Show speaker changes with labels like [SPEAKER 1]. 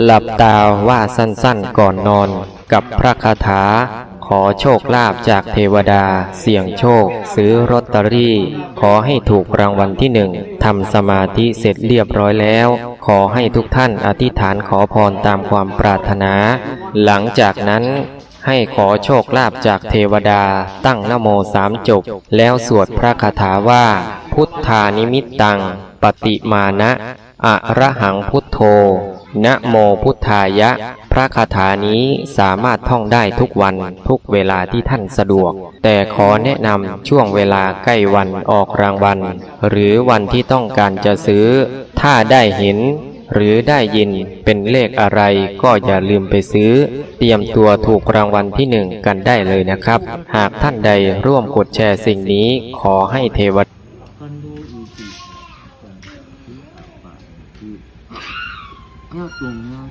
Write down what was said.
[SPEAKER 1] หลับตาว่าสั้นๆก่อนนอนกับพระคาถา ขอโชคลาภจากเทวดา เสี่ยงโชค ซื้อรอตเตอรี่ ขอให้ถูกรางวัลที่หนึ่งทำสมาธิเสร็จเรียบร้อยแล้ว ขอให้ทุกท่านอธิษฐานขอพรตามความปรารถนา หลังจากนั้น ให้ขอโชคลาภจากเทวดาตั้งนโมสามจบ แล้วสวดพระคาถาว่า พุทธานิมิตตัง ปฏิมานะอะระหังพุทโธนะโมพุทธายะ พระคาถานี้สามารถท่องได้ทุกวันทุกเวลาที่ท่านสะดวก แต่ขอแนะนำช่วงเวลาใกล้วันออกรางวัล หรือวันที่ต้องการจะซื้อ ถ้าได้เห็น หรือได้ยินเป็นเลขอะไรก็อย่าลืมไปซื้อ เตรียมตัวถูกรางวัลที่หนึ่งกันได้เลยนะครับ หากท่านใดร่วมกดแชร์สิ่งนี้ขอให้เทว
[SPEAKER 2] ดอิติสัพพะทิปะญาติโยม